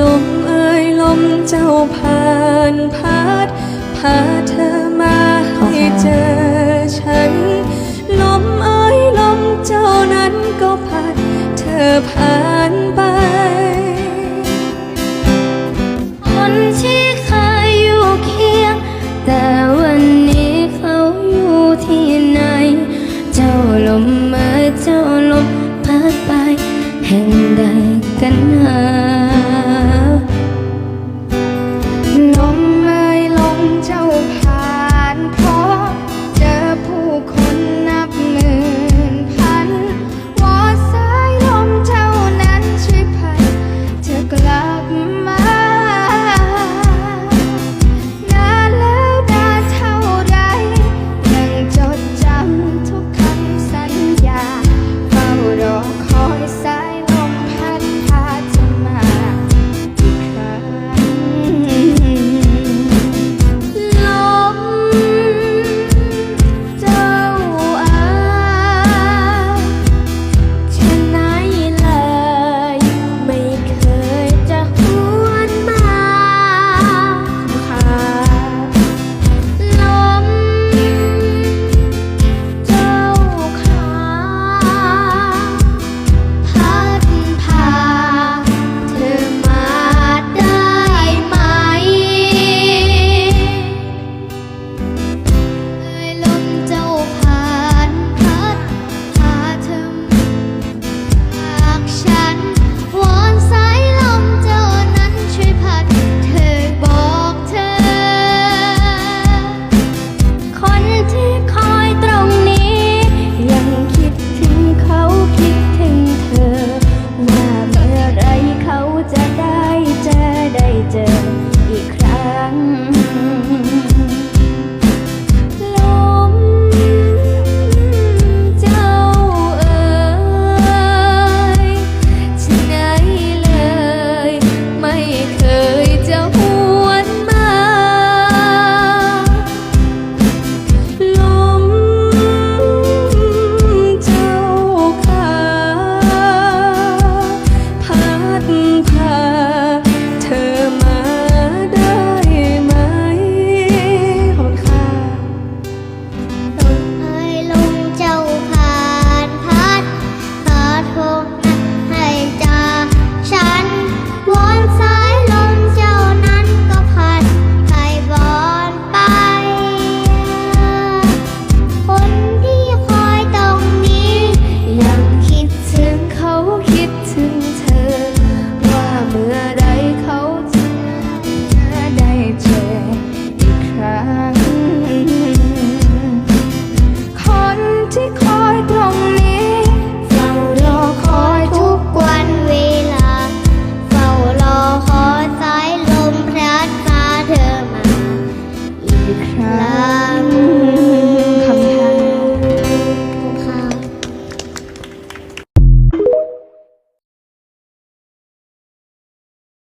ลมเอ่ยลมเจ้าผ่านพัดพาเธอมาให้เจอฉัน ลมเอ่ยลมเจ้านั้นก็พัด เธอผ่านไป คนที่เคยอยู่เคียง แต่วันนี้เขาอยู่ที่ไหน เจ้าลมเอเจ้าลมพัดไป แห่งใดกันหนา